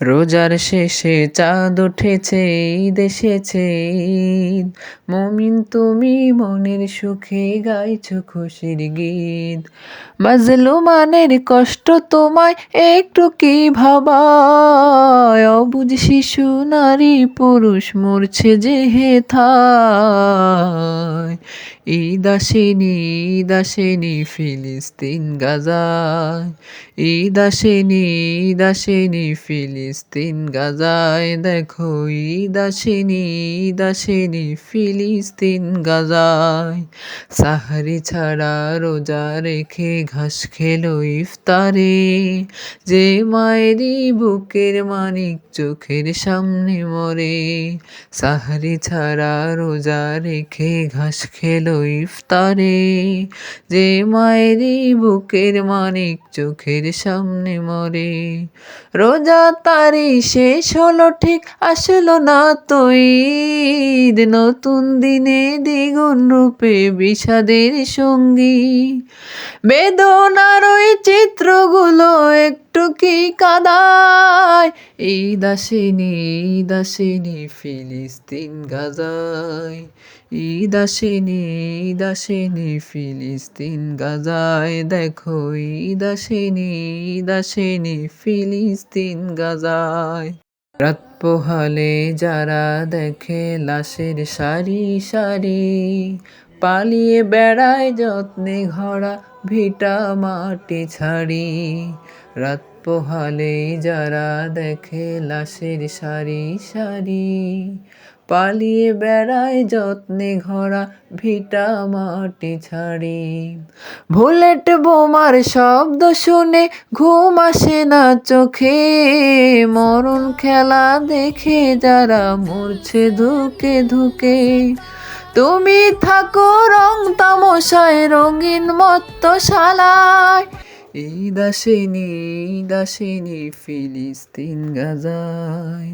রোজার শেষে চাঁদ উঠেছে ঈদ এসেছে। ঈদ মমিন তুমি মনের সুখে গাইছো খুশির গীত। মাজলুমানের কষ্ট তোমায় একটু কি ভাবায়। অবুঝ শিশু, নারী, পুরুষ মরছে যে হেথায় ঈদ আসেনি ঈদ আসেনি ফিলিস্তিন গাজায়। ঈদ আসেনি ঈদ আসেনি ফিলিস্তিন গাজায়। দেখো ঈদ আসেনি ঈদ আসেনি ফিলিস্তিন গাজায়। সাহারি ছাড়া রোজা রেখে ঘাস খেলো ইফতারে। যে মায়েরই বুকের মানিক চোখের সামনে মরে। সাহারি ছাড়া রোজা রেখে ঘাস খেলো ইফতারে। যে মায়েরই বুকের মানিক চোখের সামনে মরে। রোজা তারি শেষ হলো, ঠিক আসলো না তো ঈদ। নতুন দিনে দ্বিগুণ রূপে বিষাদের সঙ্গী। বেদনার ওই চিত্রগুলো একটু কি কাদায়? এই আসেনি ঈদ আসেনি ফিলিস্তিন গাজায়। ঈদ আসেনি ঈদ আসেনি ফিলিস্তিন গাজায়। দেখো ঈদ আসেনি ঈদ আসেনি ফিলিস্তিন গাজায়। রাত পোহালে যারা দেখে লাশের সারি সারি পালিয়ে বেড়ায় যত্নে ঘরা ভিটা মাটি ছাড়ি। রাত পোহালে যারা দেখে লাশের সারি সারি, পালিয়ে বেড়ায় যত্নে ঘরা ভিটা মাটি ছাড়ি। বুলেট বোমার শব্দ শুনে ঘুম আসে না চোখে, মরণ খেলা দেখে যারা মরছে ধুকে ধুকে। তুমি থাকো রং তামশায়, রঙিন মত্তশালায় ঈদ আসেনি ঈদ আসেনি ফিলিস্তিন গাজায়।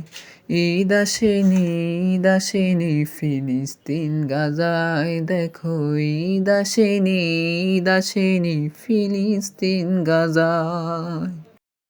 ঈদ আসেনি ঈদ আসেনি ফিলিস্তিন গাজায়। দেখো ঈদ আসেনি ঈদ আসেনি ফিলিস্তিন গাজায়।